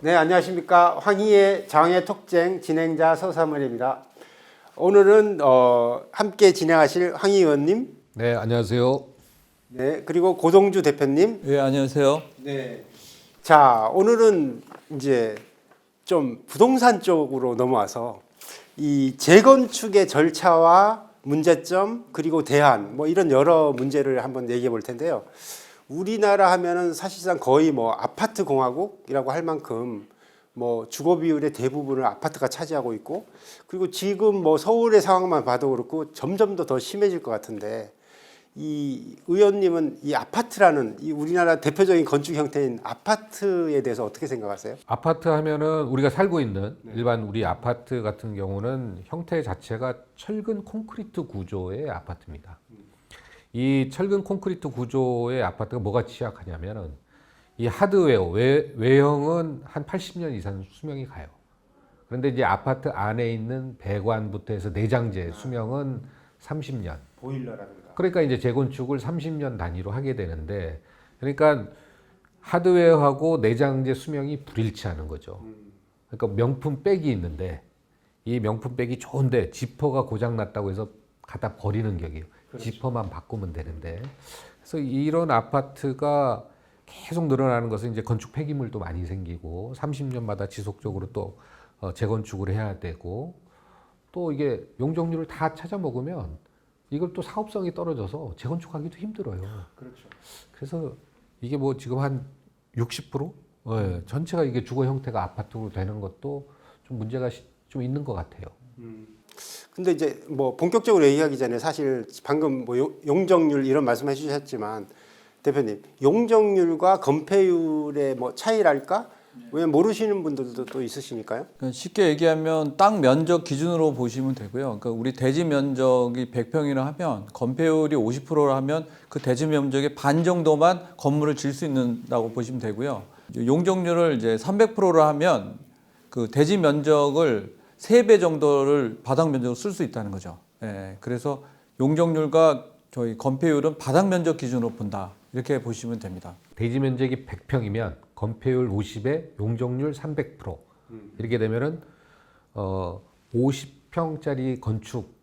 네, 안녕하십니까. 황희의 장애 톡쟁 진행자 서사물입니다. 오늘은 어, 함께 진행하실 황희 의원님, 네, 안녕하세요. 네, 그리고 고동주 대표님. 예, 안녕하세요. 네. 자, 오늘은 이제 좀 부동산 쪽으로 넘어와서 이 재건축의 절차와 문제점 그리고 대안 뭐 이런 여러 문제를 한번 얘기해 볼 텐데요. 우리나라 하면은 사실상 거의 뭐 아파트 공화국이라고 할 만큼 뭐 주거 비율의 대부분을 아파트가 차지하고 있고 그리고 지금 뭐 서울의 상황만 봐도 그렇고 점점 더 더 심해질 것 같은데 이 의원님은 이 아파트라는 이 우리나라 대표적인 건축 형태인 아파트에 대해서 어떻게 생각하세요? 아파트 하면은 우리가 살고 있는 일반 우리 아파트 같은 경우는 형태 자체가 철근 콘크리트 구조의 아파트입니다. 이 철근 콘크리트 구조의 아파트가 뭐가 취약하냐면은 이 하드웨어 외, 외형은 한 80년 이상 수명이 가요. 그런데 이제 아파트 안에 있는 배관부터 해서 내장재 수명은 30년. 보일러라든가. 그러니까 이제 재건축을 30년 단위로 하게 되는데 그러니까 하드웨어하고 내장재 수명이 불일치하는 거죠. 그러니까 명품 백이 있는데 이 명품 백이 좋은데 지퍼가 고장 났다고 해서 갖다 버리는 격이에요. 지퍼만 바꾸면 되는데 그래서 이런 아파트가 계속 늘어나는 것은 이제 건축 폐기물도 많이 생기고 30년마다 지속적으로 또 어, 재건축을 해야 되고 또 이게 용적률을 다 찾아 먹으면 이걸 또 사업성이 떨어져서 재건축하기도 힘들어요. 그렇죠. 그래서 이게 뭐 지금 한 60% 예, 전체가 이게 주거 형태가 아파트로 되는 것도 좀 문제가 시- 좀 있는 것 같아요. 근데 이제 뭐 본격적으로 얘기하기 전에 사실 방금 뭐 용- 용적률 이런 말씀해 주셨지만 대표님 용적률과 건폐율의 뭐 차이랄까? 왜 모르시는 분들도 또 있으시니까요. 그러니까 쉽게 얘기하면 땅 면적 기준으로 보시면 되고요. 그러니까 우리 대지 면적이 100평이라 하면 건폐율이 50%라 하면 그 대지 면적의 반 정도만 건물을 지을 수 있는다고 보시면 되고요. 용적률을 이제 300%라 하면 그 대지 면적을 3배 정도를 바닥 면적으로 쓸 수 있다는 거죠. 예. 그래서 용적률과 저희 건폐율은 바닥 면적 기준으로 본다. 이렇게 보시면 됩니다. 대지 면적이 100평이면 건폐율 50에 용적률 300% 이렇게 되면은 어 50평짜리 건축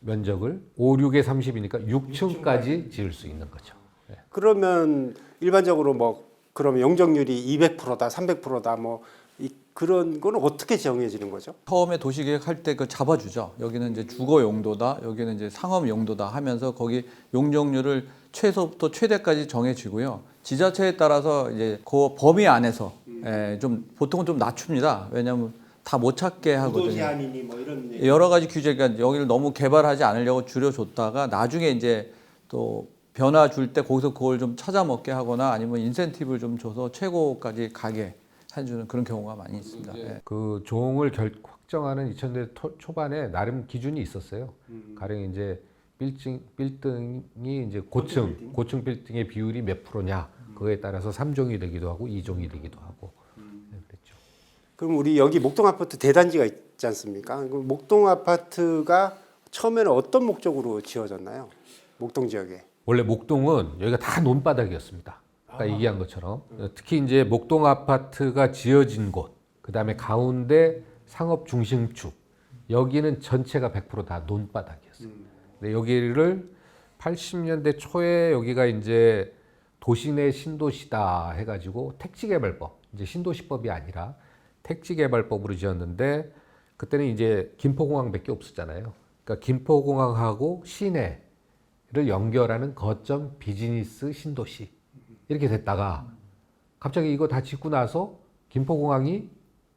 면적을 5, 6에 30이니까 6층까지 지을 수 있는 거죠. 예. 그러면 일반적으로 뭐 그러면 용적률이 200%다, 300%다 뭐 이, 그런 거는 어떻게 정해지는 거죠? 처음에 도시계획 할 때 그 잡아주죠. 여기는 이제 주거 용도다, 여기는 이제 상업 용도다 하면서 거기 용적률을 최소부터 최대까지 정해지고요. 지자체에 따라서 이제 그 범위 안에서 예, 좀 보통은 좀 낮춥니다. 왜냐하면 다 못 찾게 하거든요. 제한이니 뭐 이런 얘기. 여러 가지 규제가 여기를 너무 개발하지 않으려고 줄여줬다가 나중에 이제 또 변화 줄 때 거기서 그걸 좀 찾아 먹게 하거나 아니면 인센티브를 좀 줘서 최고까지 가게 해주는 그런 경우가 많이 있습니다. 예. 그 종을 결, 확정하는 2000대 토- 초반에 나름 기준이 있었어요. 가령 이제 빌딩 빌딩이 이제 고층 고층 빌딩의 비율이 몇 프로냐 그거에 따라서 3종이 되기도 하고 2종이 되기도 하고 네, 그랬죠. 그럼 우리 여기 목동 아파트 대단지가 있지 않습니까? 그 목동 아파트가 처음에는 어떤 목적으로 지어졌나요? 목동 지역에. 원래 목동은 여기가 다 논바닥이었습니다. 아까 얘기한 것처럼 특히 이제 목동 아파트가 지어진 곳, 그 다음에 가운데 상업 중심축 여기는 전체가 100%다 논바닥이었어요. 근데 여기를 80년대 초에 여기가 이제 도시내 신도시다 해가지고 택지개발법 이제 신도시법이 아니라 택지개발법으로 지었는데 그때는 이제 김포공항밖에 없었잖아요. 그러니까 김포공항하고 시내 를 연결하는 거점 비즈니스 신도시 이렇게 됐다가 갑자기 이거 다 짓고 나서 김포공항이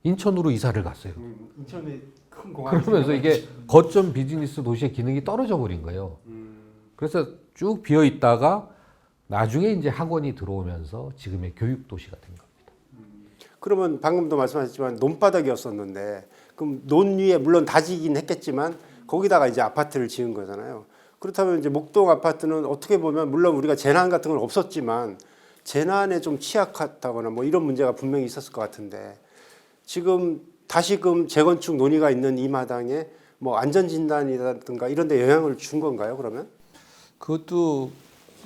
인천으로 이사를 갔어요. 인천에 큰 그러면서 이게 거점 비즈니스 도시의 기능이 떨어져 버린 거예요. 그래서 쭉 비어 있다가 나중에 이제 학원이 들어오면서 지금의 교육 도시가 된 겁니다. 그러면 방금도 말씀하셨지만 논바닥이었었는데 그럼 논 위에 물론 다지긴 했겠지만 거기다가 이제 아파트를 지은 거잖아요. 그렇다면 이제 목동 아파트는 어떻게 보면 물론 우리가 재난 같은 건 없었지만 재난에 좀 취약하다거나 뭐 이런 문제가 분명히 있었을 것 같은데 지금 다시금 재건축 논의가 있는 이 마당에 뭐 안전 진단이라든가 이런 데 영향을 준 건가요, 그러면? 그것도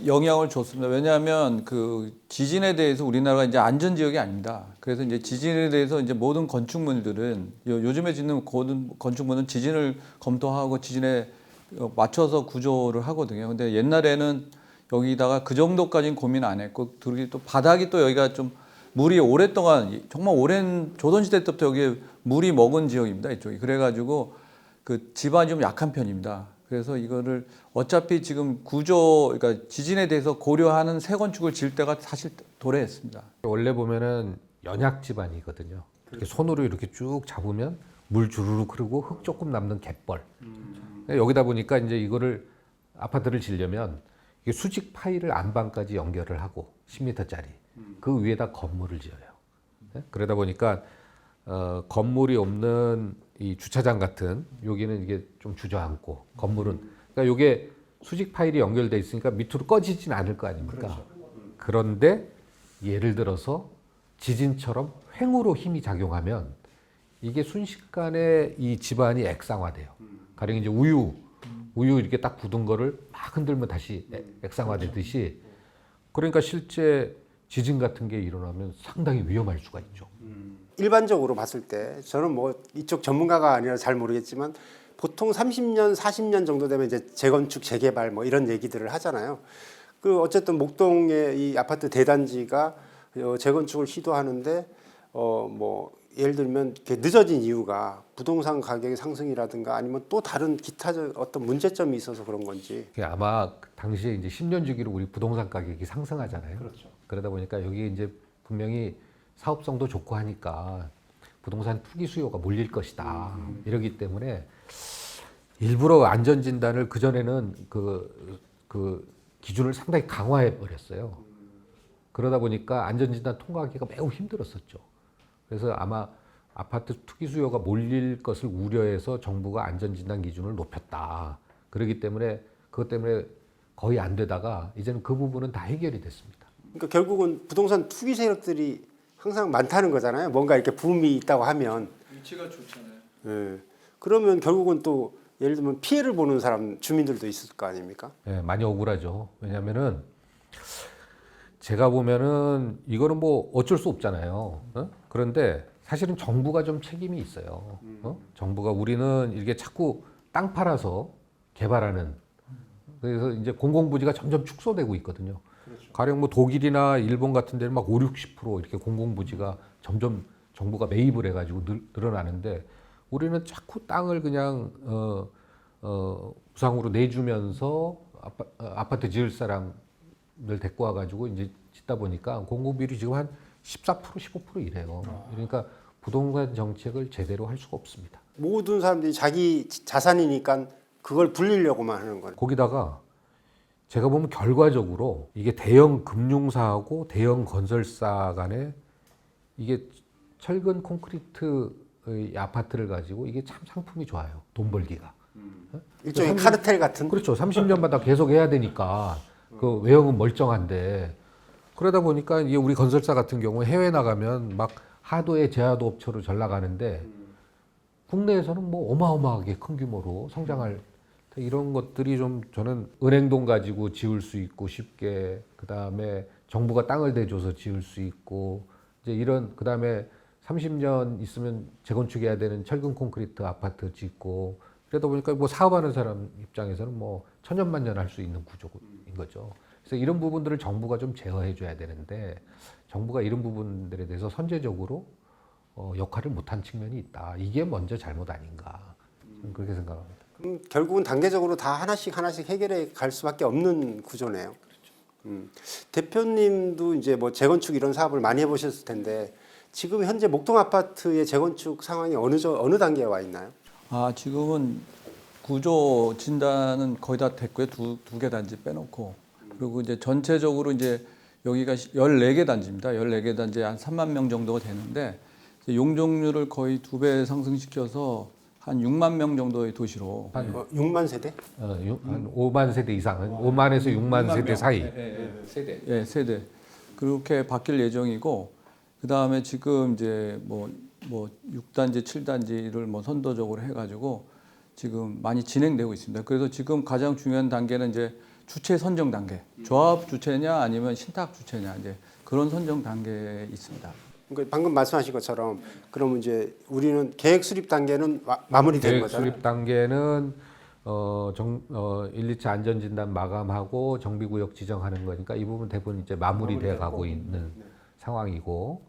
영향을 줬습니다. 왜냐하면 그 지진에 대해서 우리나라가 이제 안전 지역이 아닙니다. 그래서 이제 지진에 대해서 이제 모든 건축물들은 요- 요즘에 짓는 모든 건축물은 지진을 검토하고 지진에 어, 맞춰서 구조를 하거든요. 근데 옛날에는 여기다가 그 정도까지는 고민 안 했고 그리고 또 바닥이 또 여기가 좀 물이 오랫동안 정말 오랜 조선시대 때부터 여기 물이 먹은 지역입니다. 이쪽이 그래가지고 그 집안이 좀 약한 편입니다. 그래서 이거를 어차피 지금 구조 그러니까 지진에 대해서 고려하는 새 건축을 지을 때가 사실 도래했습니다. 원래 보면은 연약 집안이거든요. 이렇게 손으로 이렇게 쭉 잡으면 물 주르륵 흐르고 흙 조금 남는 갯벌. 여기다 보니까 이제 이거를 아파트를 지려면 수직 파이를 안방까지 연결을 하고 10m짜리 그 위에다 건물을 지어요. 네? 그러다 보니까 어, 건물이 없는 이 주차장 같은 여기는 이게 좀 주저앉고 건물은 그러니까 이게 수직 파일이 연결돼 있으니까 밑으로 꺼지진 않을 거 아닙니까? 그런데 예를 들어서 지진처럼 횡으로 힘이 작용하면 이게 순식간에 이 집안이 액상화돼요. 가령 이제 우유, 우유 이렇게 딱 굳은 거를 막 흔들면 다시 액- 액상화되듯이 그러니까 실제 지진 같은 게 일어나면 상당히 위험할 수가 있죠. 일반적으로 봤을 때 저는 뭐 이쪽 전문가가 아니라 잘 모르겠지만 보통 30년, 40년 정도 되면 이제 재건축, 재개발 뭐 이런 얘기들을 하잖아요. 그 어쨌든 목동의 이 아파트 대단지가 어, 재건축을 시도하는데 어뭐 예를 들면 이렇게 늦어진 이유가 부동산 가격의 상승이라든가 아니면 또 다른 기타 어떤 문제점이 있어서 그런 건지 아마 그 당시에 이제 10년 주기로 우리 부동산 가격이 상승하잖아요. 그렇죠. 그러다 보니까 여기 이제 분명히 사업성도 좋고 하니까 부동산 투기 수요가 몰릴 것이다. 이러기 때문에 일부러 안전 진단을 그 전에는 그, 그 기준을 상당히 강화해 버렸어요. 그러다 보니까 안전 진단 통과하기가 매우 힘들었었죠. 그래서 아마 아파트 투기 수요가 몰릴 것을 우려해서 정부가 안전 진단 기준을 높였다. 그렇기 때문에 그것 때문에 거의 안 되다가 이제는 그 부분은 다 해결이 됐습니다. 그러니까 결국은 부동산 투기 세력들이 항상 많다는 거잖아요. 뭔가 이렇게 붐이 있다고 하면 위치가 좋잖아요. 예. 그러면 결국은 또 예를 들면 피해를 보는 사람 주민들도 있을 거 아닙니까? 예, 많이 억울하죠. 왜냐면은 제가 보면은 이거는 뭐 어쩔 수 없잖아요. 어? 그런데 사실은 정부가 좀 책임이 있어요. 어? 정부가 우리는 이게 자꾸 땅 팔아서 개발하는 그래서 이제 공공부지가 점점 축소되고 있거든요. 가령 뭐 독일이나 일본 같은 데는 막 5, 60% 이렇게 공공부지가 점점 정부가 매입을 해가지고 늘, 늘어나는데 우리는 자꾸 땅을 그냥 어, 어, 무상으로 내주면서 아파, 어, 아파트 지을 사람 들 데리고 와가지고 이제 짓다 보니까 공공비율이 지금 한 14% 15% 이래요. 그러니까 부동산 정책을 제대로 할 수가 없습니다. 모든 사람들이 자기 자산이니까 그걸 불리려고만 하는 거예요. 거기다가 제가 보면 결과적으로 이게 대형 금융사하고 대형 건설사 간에 이게 철근 콘크리트의 아파트를 가지고 이게 참 상품이 좋아요. 돈 벌기가. 일종의 삼십- 카르텔 같은. 그렇죠. 30년마다 계속 해야 되니까 그 외형은 멀쩡한데. 그러다 보니까 이게 우리 건설사 같은 경우 해외 나가면 막 하도의 제하도 업체로 전락 가는데 국내에서는 뭐 어마어마하게 큰 규모로 성장할 이런 것들이 좀 저는 은행돈 가지고 지을 수 있고 쉽게 그 다음에 정부가 땅을 대줘서 지을 수 있고 이제 이런 그 다음에 30년 있으면 재건축해야 되는 철근 콘크리트 아파트 짓고 그러다 보니까 뭐 사업하는 사람 입장에서는 뭐 천년만년 할 수 있는 구조인 거죠. 그래서 이런 부분들을 정부가 좀 제어해 줘야 되는데 정부가 이런 부분들에 대해서 선제적으로 어, 역할을 못한 측면이 있다. 이게 먼저 잘못 아닌가 저는 그렇게 생각합니다. 그럼 결국은 단계적으로 다 하나씩 하나씩 해결해 갈 수밖에 없는 구조네요. 음. 대표님도 이제 뭐 재건축 이런 사업을 많이 해보셨을 텐데 지금 현재 목동 아파트의 재건축 상황이 어느 저 어느 단계에 와 있나요? 아 지금은 구조 진단은 거의 다 됐고요. 두 두 개 단지 빼놓고 그리고 이제 전체적으로 이제 여기가 14개 단지입니다. 14개 단지에 한 3만 명 정도가 되는데 이제 용적률을 거의 두 배 상승시켜서 한 6만 명 정도의 도시로 한, 어, 6만 세대? 어, 유- 한 5만 세대 이상, 5만에서 6만 세대 사이. 세대. 예, 세대. 그렇게 바뀔 예정이고 그다음에 지금 이제 뭐 뭐 6단지, 7단지를 뭐 선도적으로 해 가지고 지금 많이 진행되고 있습니다. 그래서 지금 가장 중요한 단계는 이제 주체 선정 단계, 조합 주체냐 아니면 신탁 주체냐 이제 그런 선정 단계에 있습니다. 그러니까 방금 말씀하신 것처럼 그러면 이제 우리는 계획 수립 단계는 마, 마무리된 계획 거잖아요. 수립 단계는 어, 정, 어, 1, 2차 안전진단 마감하고 정비구역 지정하는 거니까 이 부분 대부분 이제 마무리돼 가고 있는 상황이고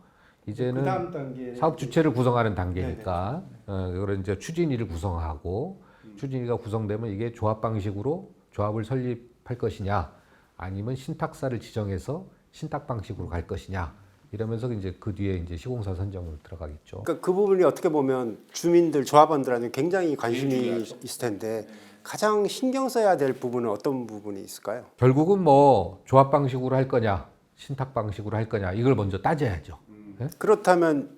이제는 그다음 단계 사업 주체를 구성하는 단계니까 어, 그런 이제 추진위를 구성하고 음. 추진위가 구성되면 이게 조합 방식으로 조합을 설립할 것이냐 아니면 신탁사를 지정해서 신탁 방식으로 갈 것이냐 이러면서 이제 그 뒤에 이제 시공사 선정으로 들어가겠죠. 그러니까 그 부분이 어떻게 보면 주민들 조합원들한테 굉장히 관심이 있을 텐데 가장 신경 써야 될 부분은 어떤 부분이 있을까요? 결국은 뭐 조합 방식으로 할 거냐 신탁 방식으로 할 거냐 이걸 먼저 따져야죠. 예? 그렇다면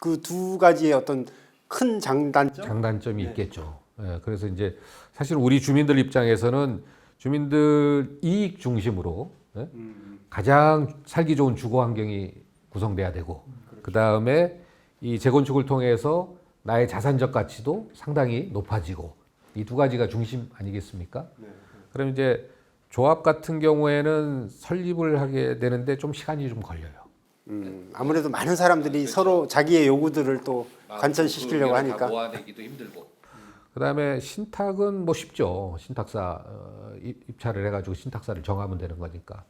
그 두 가지의 어떤 큰 장단점 장단점이 있겠죠. 예, 그래서 이제 사실 우리 주민들 입장에서는 주민들 이익 중심으로 예? 가장 살기 좋은 주거 환경이 구성돼야 되고 그 다음에 이 재건축을 통해서 나의 자산적 가치도 상당히 높아지고 이 두 가지가 중심 아니겠습니까? 그럼 이제 조합 같은 경우에는 설립을 하게 되는데 좀 시간이 좀 걸려요. 음, 아무래도 많은 사람들이 서로 자기의 요구들을 또 관철시키려고 하니까 모아내기도 힘들고. 그다음에 신탁은 뭐 쉽죠. 신탁사 어, 입- 입찰을 해가지고 신탁사를 정하면 되는 거니까.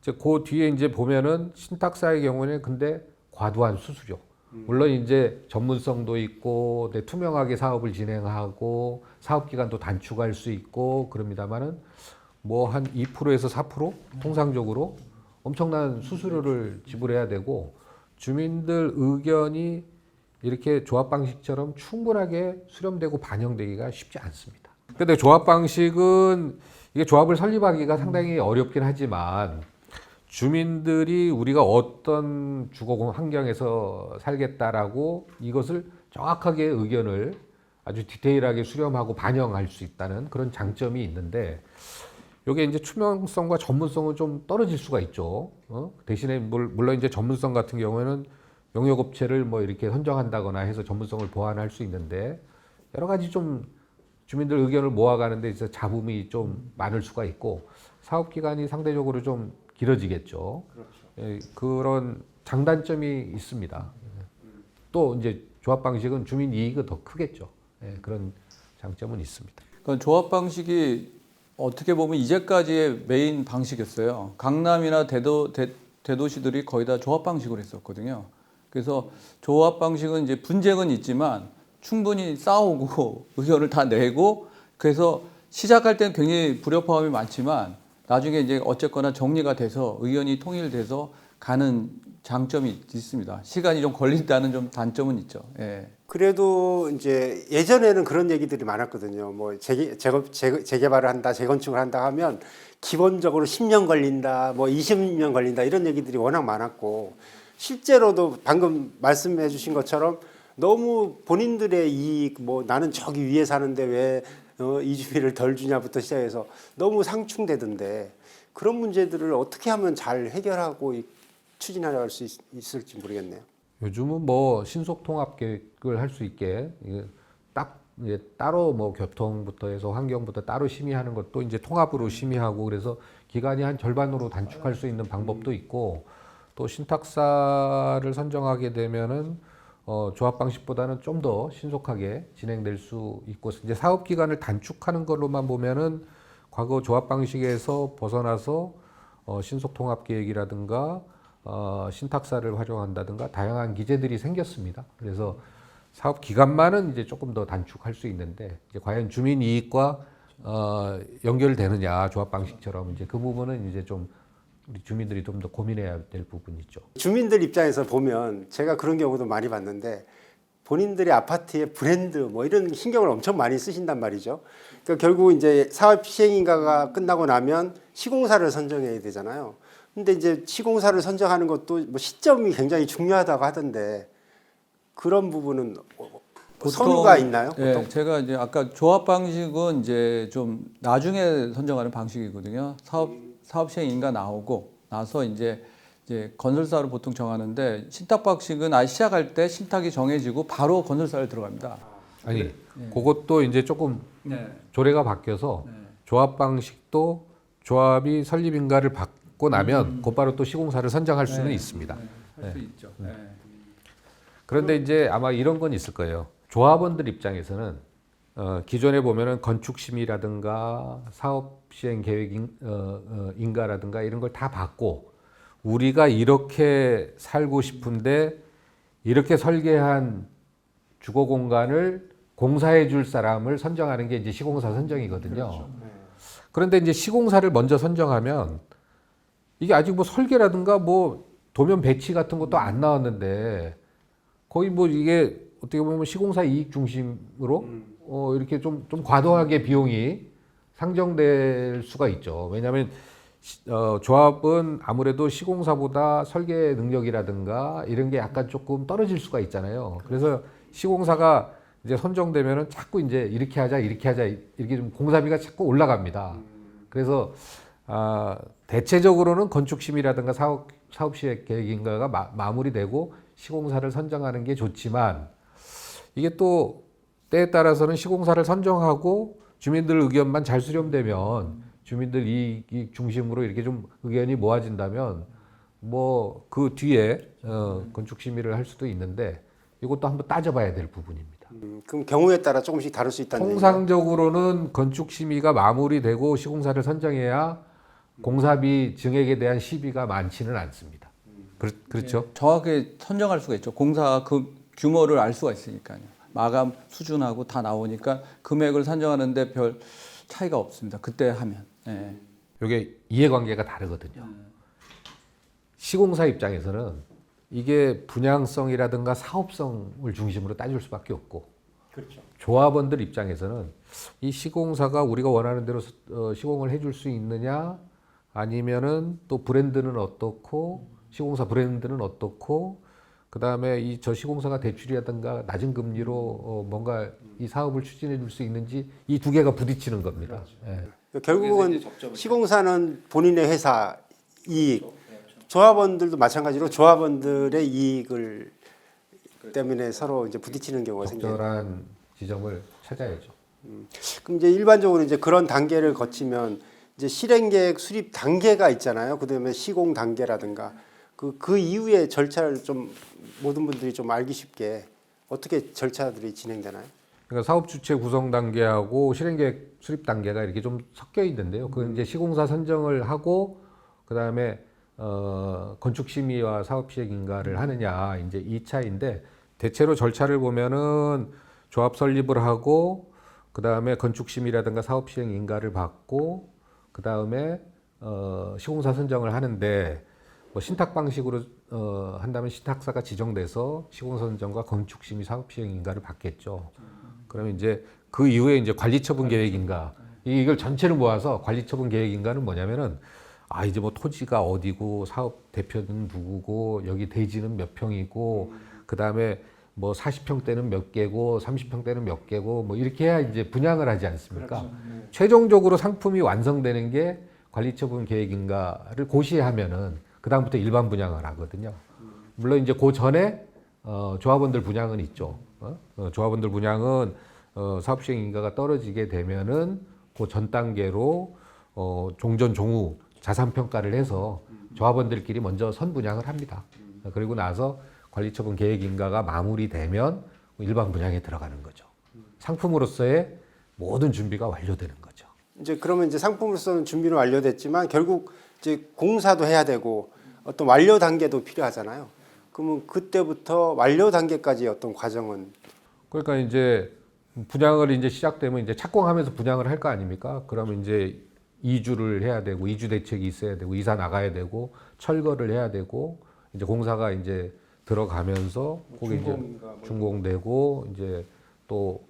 이제 그 뒤에 이제 보면은 신탁사의 경우는 근데 과도한 수수료. 물론 이제 전문성도 있고 네, 투명하게 사업을 진행하고 사업 기간도 단축할 수 있고 그럽니다만은 뭐 한 2%에서 4% 통상적으로 엄청난 수수료를 지불해야 되고 주민들 의견이 이렇게 조합 방식처럼 충분하게 수렴되고 반영되기가 쉽지 않습니다. 근데 조합 방식은 이게 조합을 설립하기가 상당히 어렵긴 하지만 주민들이 우리가 어떤 주거 환경에서 살겠다라고 이것을 정확하게 의견을 아주 디테일하게 수렴하고 반영할 수 있다는 그런 장점이 있는데 이게 이제 투명성과 전문성은 좀 떨어질 수가 있죠. 어? 대신에 물- 물론 이제 전문성 같은 경우에는 용역업체를 뭐 이렇게 선정한다거나 해서 전문성을 보완할 수 있는데 여러 가지 좀 주민들 의견을 모아가는데 이제 잡음이 좀 많을 수가 있고 사업 기간이 상대적으로 좀 길어지겠죠. 예, 그런 장단점이 있습니다. 또 이제 조합 방식은 주민 이익은 더 크겠죠. 예, 그런 장점은 있습니다. 그러니까 조합 방식이 어떻게 보면 이제까지의 메인 방식이었어요. 강남이나 대도 대, 대도시들이 거의 다 조합 방식으로 했었거든요. 그래서 조합 방식은 이제 분쟁은 있지만 충분히 싸우고 의견을 다 내고 그래서 시작할 때는 굉장히 불협화음이 많지만 나중에 이제 어쨌거나 정리가 돼서 의견이 통일돼서 가는 장점이 있습니다. 시간이 좀 걸린다는 좀 단점은 있죠. 예. 그래도 이제 예전에는 그런 얘기들이 많았거든요. 뭐 재개, 재건, 재, 재개발을 한다, 재건축을 한다 하면 기본적으로 10년 걸린다, 뭐 20년 걸린다 이런 얘기들이 워낙 많았고 실제로도 방금 말씀해 주신 것처럼 너무 본인들의 이익, 뭐 나는 저기 위에 사는데 왜 어, 이주비를 덜 주냐부터 시작해서 너무 상충되던데 그런 문제들을 어떻게 하면 잘 해결하고 이- 추진하려 수 있, 있을지 모르겠네요. 요즘은 뭐 신속 통합 계획을 할 수 있게 딱 이제 따로 뭐 교통부터 해서 환경부터 따로 심의하는 것도 이제 통합으로 심의하고 그래서 기간이 한 절반으로 단축할 수 있는 방법도 있고 또 신탁사를 선정하게 되면은 어, 조합 방식보다는 좀 더 신속하게 진행될 수 있고 이제 사업 기간을 단축하는 걸로만 보면은 과거 조합 방식에서 벗어나서 어, 신속 통합 계획이라든가 어, 신탁사를 활용한다든가 다양한 기재들이 생겼습니다. 그래서 사업 기간만은 이제 조금 더 단축할 수 있는데 이제 과연 주민 이익과 어, 연결되느냐 조합 방식처럼 이제 그 부분은 이제 좀 우리 주민들이 좀 더 고민해야 될 부분이죠. 주민들 입장에서 보면 제가 그런 경우도 많이 봤는데 본인들의 아파트의 브랜드 뭐 이런 신경을 엄청 많이 쓰신단 말이죠. 그러니까 결국 이제 사업 시행인가가 끝나고 나면 시공사를 선정해야 되잖아요. 근데 이제 시공사를 선정하는 것도 뭐 시점이 굉장히 중요하다고 하던데 그런 부분은 선우가 있나요? 예, 보통? 제가 이제 아까 조합 방식은 이제 좀 나중에 선정하는 방식이거든요. 사업 사업 시행 인가 나오고 나서 이제 이제 건설사로 보통 정하는데 신탁 방식은 아예 시작할 때 신탁이 정해지고 바로 건설사를 들어갑니다. 아니 그것도 이제 조금 네. 조례가 바뀌어서 조합 방식도 조합이 설립 인가를 받 고 나면 곧바로 또 시공사를 선정할 수는 있습니다. 할수 있죠. 네. 그런데 이제 아마 이런 건 있을 거예요. 조합원들 입장에서는 어, 기존에 보면은 건축 심의라든가 사업 시행 계획 인, 어, 어, 인가라든가 이런 걸 다 받고 우리가 이렇게 살고 싶은데 이렇게 설계한 주거 공간을 공사해 줄 사람을 선정하는 게 이제 시공사 선정이거든요. 그런데 이제 시공사를 먼저 선정하면 이게 아직 뭐 설계라든가 뭐 도면 배치 같은 것도 안 나왔는데 거의 뭐 이게 어떻게 보면 시공사 이익 중심으로 어 이렇게 좀 좀 과도하게 비용이 상정될 수가 있죠. 왜냐하면 시- 어, 조합은 아무래도 시공사보다 설계 능력이라든가 이런 게 약간 조금 떨어질 수가 있잖아요. 그래서 시공사가 이제 선정되면은 자꾸 이제 이렇게 하자 이렇게 하자 이렇게 좀 공사비가 자꾸 올라갑니다. 그래서 아, 대체적으로는 건축심이라든가 사업 사업 시행 계획인가가 마, 마무리되고 시공사를 선정하는 게 좋지만 이게 또 때에 따라서는 시공사를 선정하고 주민들 의견만 잘 수렴되면 주민들 이익 중심으로 이렇게 좀 의견이 모아진다면 뭐 그 뒤에 어, 건축 심의를 할 수도 있는데 이것도 한번 따져봐야 될 부분입니다. 음, 그럼 경우에 따라 조금씩 다를 수 있다는. 통상적으로는 건축 심의가 마무리되고 시공사를 선정해야 공사비 증액에 대한 시비가 많지는 않습니다. 그렇, 그렇죠? 정확하게 선정할 수가 있죠. 공사 그 규모를 알 수가 있으니까요. 마감 수준하고 다 나오니까 금액을 산정하는데 별 차이가 없습니다. 그때 하면. 예. 이게 이해관계가 다르거든요. 시공사 입장에서는 이게 분양성이라든가 사업성을 중심으로 따질 수밖에 없고 그렇죠. 조합원들 입장에서는 이 시공사가 우리가 원하는 대로 스- 어, 시공을 해줄 수 있느냐 아니면은 또 브랜드는 어떻고 시공사 브랜드는 어떻고 그 다음에 이 저 시공사가 대출이라든가 낮은 금리로 어, 뭔가 이 사업을 추진해 줄 수 있는지 이 두 개가 부딪히는 겁니다. 예. 결국은 시공사는 본인의 회사 이익, 조합원들도 마찬가지로 조합원들의 이익을 때문에 서로 이제 부딪히는 경우가 생겨요. 적절한 지점을 찾아야죠. 그럼 이제 일반적으로 이제 그런 단계를 거치면 이제 실행 계획 수립 단계가 있잖아요. 그다음에 시공 단계라든가 그 그 이후의 절차를 좀 모든 분들이 좀 알기 쉽게 어떻게 절차들이 진행되나요? 그러니까 사업 주체 구성 단계하고 실행 계획 수립 단계가 이렇게 좀 섞여 있는데요. 그건 이제 시공사 선정을 하고 그다음에 어, 건축 심의와 사업 시행 인가를 하느냐 이제 이 차인데 대체로 절차를 보면은 조합 설립을 하고 그다음에 건축 심의라든가 사업 시행 인가를 받고 그 다음에 어, 시공사 선정을 하는데 뭐 신탁 방식으로 어, 한다면 신탁사가 지정돼서 시공사 선정과 건축 심의 사업 시행 인가를 받겠죠. 그러면 이제 그 이후에 이제 관리처분 계획 인가. 이- 이걸 전체를 모아서 관리처분 계획 인가는 뭐냐면은 아 이제 뭐 토지가 어디고 사업 대표는 누구고 여기 대지는 몇 평이고 그 다음에 뭐 40평대는 몇 개고 30평대는 몇 개고 뭐 이렇게 해야 이제 분양을 하지 않습니까? 최종적으로 상품이 완성되는 게 관리처분 계획인가를 고시하면은 그 다음부터 일반 분양을 하거든요. 물론 이제 그 전에 어, 조합원들 분양은 있죠. 어? 어, 조합원들 분양은 어, 사업시행 인가가 떨어지게 되면은 그 전 단계로 어, 종전 종후 자산 평가를 해서 조합원들끼리 먼저 선분양을 합니다. 어, 그리고 나서 관리처분 계획 인가가 마무리되면 일반 분양에 들어가는 거죠. 상품으로서의 모든 준비가 완료되는 거죠. 이제 그러면 이제 상품으로서는 준비는 완료됐지만 결국 이제 공사도 해야 되고 어떤 완료 단계도 필요하잖아요. 그러면 그때부터 완료 단계까지 어떤 과정은 그러니까 이제 분양을 이제 시작되면 이제 착공하면서 분양을 할 거 아닙니까? 그러면 이제 이주를 해야 되고 이주 대책이 있어야 되고 이사 나가야 되고 철거를 해야 되고 이제 공사가 이제 들어가면서 거기 이제 준공되고 이제 또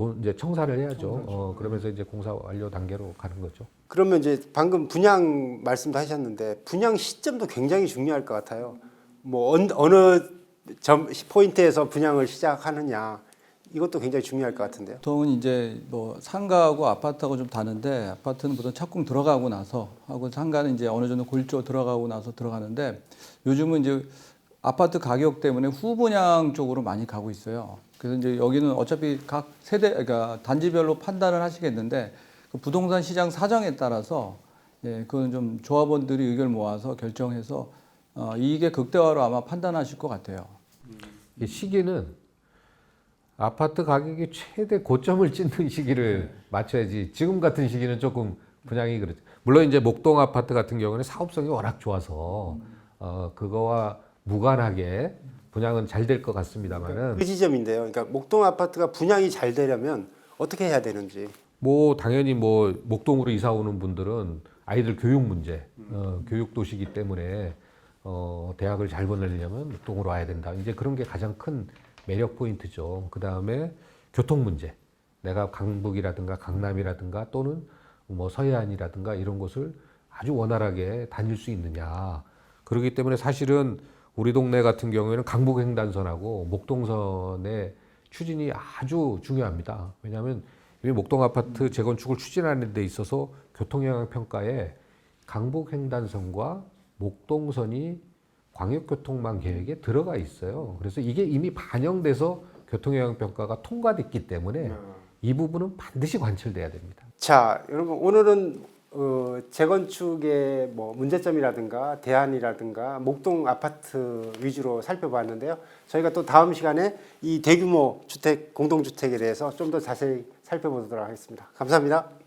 돈 이제 청사를 해야죠. 어, 그러면서 이제 공사 완료 단계로 가는 거죠. 그러면 이제 방금 분양 말씀도 하셨는데 분양 시점도 굉장히 중요할 것 같아요. 뭐 어느, 어느 점 포인트에서 분양을 시작하느냐 이것도 굉장히 중요할 것 같은데요. 보통은 이제 뭐 상가하고 아파트하고 좀 다른데 아파트는 보통 착공 들어가고 나서 하고 상가는 이제 어느 정도 골조 들어가고 나서 들어가는데 요즘은 이제 아파트 가격 때문에 후분양 쪽으로 많이 가고 있어요. 그래서 이제 여기는 어차피 각 세대 그러니까 단지별로 판단을 하시겠는데 그 부동산 시장 사정에 따라서 예, 그건 좀 조합원들이 의견을 모아서 결정해서 어, 이익의 극대화로 아마 판단하실 것 같아요. 이 시기는 아파트 가격이 최대 고점을 찍는 시기를 맞춰야지 지금 같은 시기는 조금 분양이 그렇죠. 물론 이제 목동 아파트 같은 경우는 사업성이 워낙 좋아서 어 그거와 무관하게 분양은 잘 될 것 같습니다만은 그 지점인데요. 그러니까 목동 아파트가 분양이 잘 되려면 어떻게 해야 되는지. 뭐 당연히 뭐 목동으로 이사 오는 분들은 아이들 교육 문제, 어, 교육 도시기 때문에 어, 대학을 잘 보내려면 목동으로 와야 된다. 이제 그런 게 가장 큰 매력 포인트죠. 그 다음에 교통 문제. 내가 강북이라든가 강남이라든가 또는 뭐 서해안이라든가 이런 곳을 아주 원활하게 다닐 수 있느냐. 그렇기 때문에 사실은 우리 동네 같은 경우에는 강북횡단선하고 목동선의 추진이 아주 중요합니다. 왜냐하면 이 목동 아파트 재건축을 추진하는 데 있어서 교통영향 평가에 강북횡단선과 목동선이 광역교통망 계획에 들어가 있어요. 그래서 이게 이미 반영돼서 교통영향 평가가 통과됐기 때문에 이 부분은 반드시 관철돼야 됩니다. 자, 여러분 오늘은 어, 재건축의 뭐 문제점이라든가 대안이라든가 목동 아파트 위주로 살펴봤는데요. 저희가 또 다음 시간에 이 대규모 주택 공동주택에 대해서 좀 더 자세히 살펴보도록 하겠습니다. 감사합니다. 네,